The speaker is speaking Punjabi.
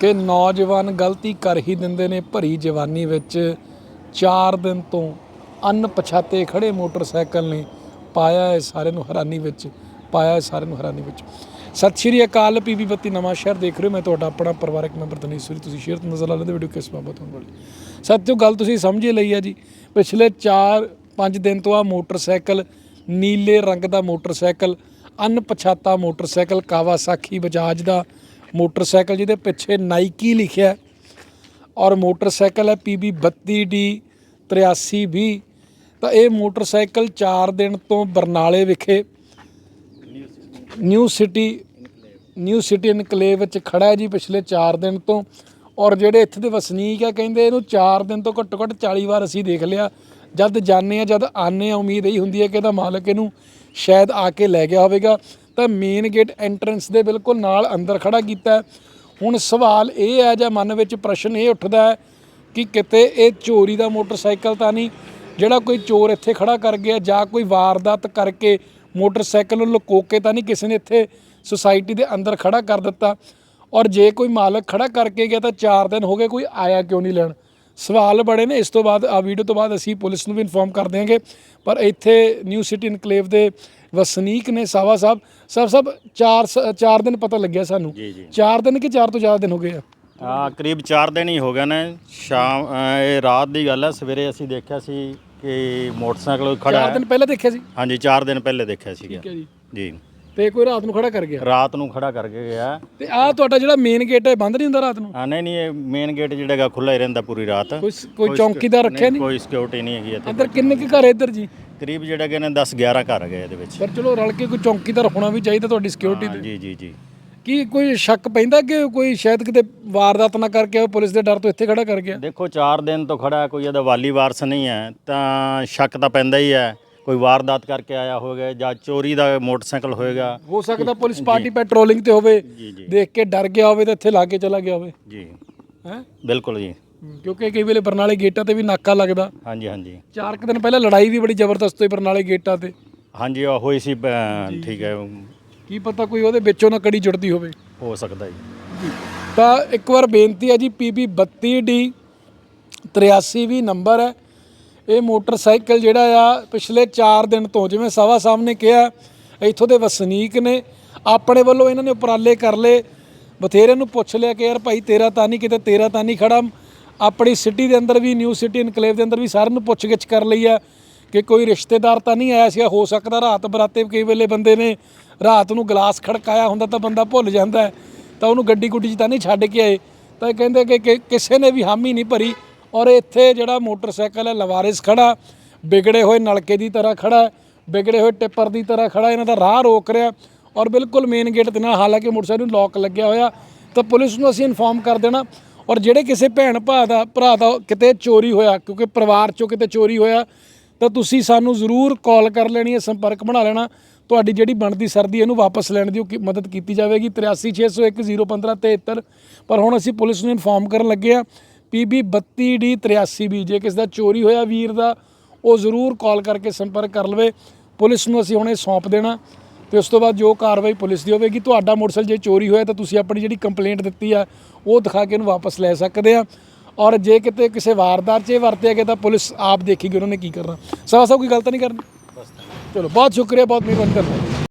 ਕਿ ਨੌਜਵਾਨ ਗਲਤੀ ਕਰ ਹੀ ਦਿੰਦੇ ਨੇ ਭਰੀ ਜਵਾਨੀ ਵਿੱਚ। 4 ਦਿਨ ਤੋਂ ਅਣਪਛਾਤੇ ਖੜੇ ਮੋਟਰਸਾਈਕਲ ਨੇ ਪਾਇਆ ਹੈ ਸਾਰਿਆਂ ਨੂੰ ਹੈਰਾਨੀ ਵਿੱਚ, ਪਾਇਆ ਹੈ ਸਾਰਿਆਂ ਨੂੰ ਹੈਰਾਨੀ ਵਿੱਚ। ਸਤਿ ਸ਼੍ਰੀ ਅਕਾਲ ਪੀਬੀ ਬੱਤੀ ਨਵਾਂ ਸ਼ਹਿਰ ਦੇਖ ਰਹੇ ਹੋ। ਮੈਂ ਤੁਹਾਡਾ ਆਪਣਾ ਪਰਿਵਾਰਕ ਮੈਂਬਰ ਦਨੀਸ਼ ਤਨੀਸ਼ਵਰੀ ਤੁਸੀਂ ਸ਼ੇਅਰ ਤੋਂ ਨਜ਼ਰ ਲਾ ਲੈਂਦੇ ਵੀਡੀਓ ਕਿਸ ਬਾਬਤ ਹੋਣ ਵਾਲੀ। ਸਾਥੀਓ ਗੱਲ ਤੁਸੀਂ ਸਮਝ ਹੀ ਲਈ ਆ ਜੀ। ਪਿਛਲੇ 4-5 ਦਿਨ ਤੋਂ ਆ ਮੋਟਰਸਾਈਕਲ, ਨੀਲੇ ਰੰਗ ਦਾ ਮੋਟਰਸਾਈਕਲ, ਅਣਪਛਾਤਾ ਮੋਟਰਸਾਈਕਲ ਕਾਵਾਸਾਕੀ ਬਜਾਜ ਦਾ ਮੋਟਰਸਾਈਕਲ ਜਿਹਦੇ ਪਿੱਛੇ ਨਾਈਕੀ ਲਿਖਿਆ ਔਰ ਮੋਟਰਸਾਈਕਲ ਹੈ PB 32D 8320 ਤਾਂ ਇਹ ਮੋਟਰਸਾਈਕਲ 4 ਦਿਨ ਤੋਂ ਬਰਨਾਲੇ ਵਿਖੇ new city new city enclave ਵਿੱਚ ਖੜਾ ਹੈ ਜੀ ਪਿਛਲੇ 4 ਦਿਨ ਤੋਂ। ਔਰ ਜਿਹੜੇ ਇੱਥੇ ਦੇ ਵਸਨੀਕ ਆ, ਕਹਿੰਦੇ ਇਹਨੂੰ 4 ਦਿਨ ਤੋਂ ਘੱਟੋ ਘੱਟ 40 ਵਾਰ ਅਸੀਂ ਦੇਖ ਲਿਆ। ਜਦ ਜਾਣੇ ਆ, ਜਦ ਆਨੇ ਆ, ਉਮੀਦ ਇਹੀ ਹੁੰਦੀ ਹੈ ਕਿ ਇਹਦਾ ਮਾਲਕ ਇਹਨੂੰ ਸ਼ਾਇਦ ਆ ਕੇ ਲੈ ਗਿਆ ਹੋਵੇਗਾ। ਤਾਂ ਮੇਨ ਗੇਟ ਐਂਟਰੈਂਸ ਦੇ ਬਿਲਕੁਲ ਨਾਲ ਅੰਦਰ ਖੜਾ ਕੀਤਾ ਹੁਣ ਸਵਾਲ ਇਹ ਹੈ ਜਾਂ ਮਨ ਵਿੱਚ ਪ੍ਰਸ਼ਨ ਇਹ ਉੱਠਦਾ ਹੈ ਕਿ ਕਿਤੇ ਇਹ ਚੋਰੀ ਦਾ ਮੋਟਰਸਾਈਕਲ ਤਾਂ ਨਹੀਂ, ਜਿਹੜਾ ਕੋਈ ਚੋਰ ਇੱਥੇ ਖੜਾ ਕਰ ਗਿਆ ਜਾਂ ਕੋਈ ਵਾਰਦਾਤ ਕਰਕੇ ਮੋਟਰਸਾਈਕਲ ਨੂੰ ਲੁਕੋ ਕੇ ਤਾਂ ਨਹੀਂ ਕਿਸੇ ਨੇ ਇੱਥੇ ਸੁਸਾਇਟੀ ਦੇ ਅੰਦਰ ਖੜਾ ਕਰ ਦਿੱਤਾ। ਔਰ ਜੇ ਕੋਈ ਮਾਲਕ ਖੜਾ ਕਰਕੇ ਗਿਆ ਤਾਂ 4 ਦਿਨ ਹੋ ਗਏ ਕੋਈ ਆਇਆ ਕਿਉਂ ਨਹੀਂ ਲੈਣ? ਸਵਾਲ ਬੜੇ ਨੇ ਇਸ ਤੋਂ ਬਾਅਦ ਆ ਵੀਡੀਓ ਤੋਂ ਬਾਅਦ ਅਸੀਂ ਪੁਲਿਸ ਨੂੰ ਵੀ ਇਨਫੋਰਮ ਕਰ ਦਿਆਂਗੇ। ਪਰ ਇੱਥੇ ਨਿਊ ਸਿਟੀ ਇਨਕਲੇਵ ਦੇ ਵਸਨੀਕ ਨੇ ਸਾਵਾ ਸਾਹਿਬ। ਸਾਹਿਬ ਸਾਹਿਬ 4 4 ਦਿਨ ਪਤਾ ਲੱਗਿਆ ਸਾਨੂੰ। 4 ਦਿਨ ਕਿ 4 ਤੋਂ ਜ਼ਿਆਦਾ ਦਿਨ ਹੋ ਗਏ ਆ? ਆ ਕਰੀਬ 4 ਦਿਨ ਹੀ ਹੋ ਗਏ ਨੇ। ਸ਼ਾਮ ਇਹ ਰਾਤ ਦੀ ਗੱਲ ਹੈ। ਸਵੇਰੇ ਅਸੀਂ ਦੇਖਿਆ ਸੀ ਕਿ ਮੋਟਰਸਾਈਕਲ ਖੜਾ 4 ਹੈ। ਦਿਨ ਪਹਿਲਾਂ ਦੇਖਿਆ ਸੀ? ਹਾਂਜੀ 4 ਦਿਨ ਪਹਿਲੇ ਦੇਖਿਆ ਸੀਗਾ। ਠੀਕ ਹੈ ਜੀ। ਜੀ। ਤੇ ਕੋਈ ਰਾਤ ਨੂੰ ਖੜਾ ਕਰ ਗਿਆ? ਰਾਤ ਨੂੰ ਖੜਾ ਕਰਕੇ ਗਿਆ। ਤੇ ਆ ਤੁਹਾਡਾ ਜਿਹੜਾ ਮੇਨ ਗੇਟ ਹੈ ਬੰਦ ਨਹੀਂ ਹੁੰਦਾ ਰਾਤ ਨੂੰ? ਆ ਨਹੀਂ ਨਹੀਂ ਇਹ ਮੇਨ ਗੇਟ ਜਿਹੜਾ ਹੈਗਾ ਖੁੱਲਾ ਹੀ ਰਹਿੰਦਾ ਪੂਰੀ ਰਾਤ। ਕੋਈ ਕੋਈ ਚੌਂਕੀਦਾਰ ਰੱਖਿਆ ਨਹੀਂ ਕੋਈ ਸਿਕਿਉਰਿਟੀ ਨਹੀਂ ਹੈਗੀ ਇੱਥੇ। ਅੰਦਰ ਕਿੰਨੇ ਕੁ ਘਰ ਹੈ ਇੱਧਰ ਜੀ? ਕਰੀਬ ਜਿਹੜਾ ਹੈਗੇ ਨੇ 10 11 ਘਰ ਹੈਗੇ ਇਹਦੇ ਵਿੱਚ। ਪਰ ਚਲੋ ਰਲ ਕੇ ਕੋਈ ਚੌਂਕੀਦਾਰ ਹੋਣਾ ਵੀ ਚਾਹੀਦਾ ਤੁਹਾਡੀ ਸਿਕਿਉਰਿਟੀ ਹਾਂ, ਜੀ ਜੀ ਜੀ। ਕੀ ਕੋਈ ਸ਼ੱਕ ਪੈਂਦਾ ਕਿ ਕੋਈ ਸ਼ਾਇਦ ਕਿਤੇ ਵਾਰਦਾਤ ਨਾ ਕਰਕੇ ਉਹ ਪੁਲਿਸ ਦੇ ਡਰ ਤੋਂ ਇੱਥੇ ਖੜਾ ਕਰ ਗਿਆ? ਦੇਖੋ 4 ਦਿਨ ਤੋਂ ਖੜਾ ਹੈ, ਕੋਈ ਇਹਦਾ ਵਾਲੀ ਵਾਰਸ ਨਹੀਂ ਹੈ ਤਾਂ ਸ਼ੱਕ ਤਾਂ ਪੈਂਦਾ ਹੀ ਹੈ। ਕੋਈ ਵਾਰਦਾਤ ਕਰਕੇ ਆਇਆ ਹੋਵੇਗਾ ਜਾਂ ਚੋਰੀ ਦਾ ਮੋਟਰਸਾਈਕਲ ਹੋਵੇਗਾ। ਹੋ ਸਕਦਾ ਪੁਲਿਸ ਪਾਰਟੀ ਪੈਟਰੋਲਿੰਗ ਤੇ ਹੋਵੇ ਜੀ ਜੀ। ਦੇਖ ਕੇ ਡਰ ਗਿਆ ਹੋਵੇ ਤਾਂ ਇੱਥੇ ਲਾ ਕੇ ਚਲਾ ਗਿਆ ਹੋਵੇ। ਜੀ। ਹੈ? ਬਿਲਕੁਲ ਜੀ। ਕਿਉਂਕਿ ਕਈ ਵੇਲੇ ਬਰਨਾਲੇ ਗੇਟਾਂ ਤੇ ਵੀ ਨਾਕਾ ਲੱਗਦਾ। ਹਾਂਜੀ ਹਾਂਜੀ। ਚਾਰ ਕੁ ਦਿਨ ਪਹਿਲਾਂ ਲੜਾਈ ਵੀ ਬੜੀ ਜ਼ਬਰਦਸਤ ਹੋਈ ਬਰਨਾਲੇ ਗੇਟਾਂ ਤੇ। ਹਾਂਜੀ ਉਹ ਹੋਈ ਸੀ ਠੀਕ ਹੈ। ਕੀ ਪਤਾ ਕੋਈ ਉਹਦੇ ਵਿੱਚੋਂ ਨਾ ਕੜੀ ਜੁੜਦੀ ਹੋਵੇ। ਹੋ ਸਕਦਾ ਜੀ। ਤਾਂ ਇੱਕ ਵਾਰ ਬੇਨਤੀ ਹੈ ਜੀ PB 32D 83 ਵੀ ਨੰਬਰ ਹੈ। ਇਹ ਮੋਟਰਸਾਈਕਲ ਜਿਹੜਾ ਆ, ਪਿਛਲੇ 4 ਦਿਨ ਤੋਂ, ਜਿਵੇਂ ਸਵਾ ਸਾਹਿਬ ਨੇ ਕਿਹਾ, ਇੱਥੋਂ ਦੇ ਵਸਨੀਕ ਨੇ, ਆਪਣੇ ਵੱਲੋਂ ਇਹਨਾਂ ਨੇ ਉਪਰਾਲੇ ਕਰ ਲਏ। ਬਥੇਰੇ ਨੂੰ ਪੁੱਛ ਲਿਆ ਕਿ ਯਾਰ ਭਾਈ ਤੇਰਾ ਤਾਂ ਨਹੀਂ, ਕਿਤੇ ਤੇਰਾ ਤਾਂ ਨਹੀਂ ਖੜਾ। ਆਪਣੀ ਸਿਟੀ ਦੇ ਅੰਦਰ ਵੀ ਨਿਊ ਸਿਟੀ ਇਨਕਲੇਵ ਦੇ ਅੰਦਰ ਵੀ ਸਾਰਿਆਂ ਨੂੰ ਪੁੱਛਗਿੱਛ ਕਰ ਲਈ ਆ ਕਿ ਕੋਈ ਰਿਸ਼ਤੇਦਾਰ ਤਾਂ ਨਹੀਂ ਆਇਆ ਸੀ ਹੋ ਸਕਦਾ ਰਾਤ ਬਰਾਤੇ ਕਈ ਵੇਲੇ ਬੰਦੇ ਨੇ ਰਾਤ ਨੂੰ ਗਲਾਸ ਖੜਕਾਇਆ ਹੁੰਦਾ ਤਾਂ ਬੰਦਾ ਭੁੱਲ ਜਾਂਦਾ ਤਾਂ ਉਹਨੂੰ ਗੱਡੀ ਗੁੱਡੀ 'ਚ ਤਾਂ ਨਹੀਂ ਛੱਡ ਕੇ ਆਏ। ਤਾਂ ਇਹ ਕਹਿੰਦੇ ਕਿ ਕਿ ਕਿਸੇ ਨੇ ਵੀ ਹਾਮੀ ਨਹੀਂ ਭਰੀ। ਔਰ ਇੱਥੇ ਜਿਹੜਾ ਮੋਟਰਸਾਈਕਲ ਹੈ, ਲਵਾਰਿਸ ਖੜਾ, ਵਿਗੜੇ ਹੋਏ ਨਲਕੇ ਦੀ ਤਰ੍ਹਾਂ ਖੜਾ, ਵਿਗੜੇ ਹੋਏ ਟਿੱਪਰ ਦੀ ਤਰ੍ਹਾਂ ਖੜਾ, ਇਹਨਾਂ ਦਾ ਰਾਹ ਰੋਕ ਰਿਹਾ ਔਰ ਬਿਲਕੁਲ ਮੇਨ ਗੇਟ ਦੇ ਨਾਲ ਹਾਲਾਂਕਿ ਮੋਟਰਸਾਈਕਲ ਨੂੰ ਲੋਕ ਲੱਗਿਆ ਹੋਇਆ, ਤਾਂ ਪੁਲਿਸ ਨੂੰ ਅਸੀਂ ਇਨਫੋਰਮ ਕਰ ਦੇਣਾ ਔਰ ਜਿਹੜੇ ਕਿਸੇ ਭੈਣ ਭਰਾ ਦਾ ਭਰਾ ਦਾ ਕਿਤੇ ਚੋਰੀ ਹੋਇਆ, ਕਿਉਂਕਿ ਪਰਿਵਾਰ ਚੋਂ ਕਿਤੇ ਚੋਰੀ ਹੋਇਆ, ਤਾਂ ਤੁਸੀਂ ਸਾਨੂੰ ਜ਼ਰੂਰ ਕਾਲ ਕਰ ਲੈਣੀ ਹੈ, ਸੰਪਰਕ ਬਣਾ ਲੈਣਾ, ਤੁਹਾਡੀ ਜਿਹੜੀ ਬਣਦੀ ਸਰਦੀ ਇਹਨੂੰ ਵਾਪਸ ਲੈਣ ਦੀ ਉਹ ਕੀ- ਮਦਦ ਕੀਤੀ ਜਾਵੇਗੀ 8360101573 ਪਰ ਹੁਣ ਅਸੀਂ ਪੁਲਿਸ ਨੂੰ ਇਨਫੋਰਮ ਕਰਨ ਲੱਗੇ ਆ PB 32D 83B ਜੇ ਕਿਸੇ ਦਾ ਚੋਰੀ ਹੋਇਆ ਵੀਰ ਦਾ, ਉਹ ਜ਼ਰੂਰ ਕਾਲ ਕਰਕੇ ਸੰਪਰਕ ਕਰ ਲਵੇ। ਪੁਲਿਸ ਨੂੰ ਅਸੀਂ ਹੁਣੇ ਸੌਂਪ ਦੇਣਾ ਤੇ ਉਸ ਤੋਂ ਬਾਅਦ ਜੋ ਕਾਰਵਾਈ ਪੁਲਿਸ ਦੀ ਹੋਵੇਗੀ, ਤੁਹਾਡਾ ਮੋਟਰਸਾਈਕਲ ਜੇ ਚੋਰੀ ਹੋਇਆ ਤਾਂ ਤੁਸੀਂ ਆਪਣੀ ਜਿਹੜੀ ਕੰਪਲੇਂਟ ਦਿੱਤੀ ਆ, ਉਹ ਦਿਖਾ ਕੇ ਉਹਨੂੰ ਵਾਪਸ ਲੈ ਸਕਦੇ ਆ। ਔਰ ਜੇ ਕਿਤੇ ਕਿਸੇ ਵਾਰਦਾਤ 'ਚ ਇਹ ਵਰਤਿਆ ਗਿਆ ਤਾਂ ਪੁਲਿਸ ਆਪ ਦੇਖੇਗੀ ਉਹਨਾਂ ਨੇ ਕੀ ਕਰਨਾ। ਸਵਾ ਸਭ ਕੋਈ ਗਲਤ ਨਹੀਂ ਕਰਨੀ? ਚਲੋ, ਬਹੁਤ ਸ਼ੁਕਰੀਆ, ਬਹੁਤ ਮਿਹਰਬਾਨੀ ਕਰਨਾ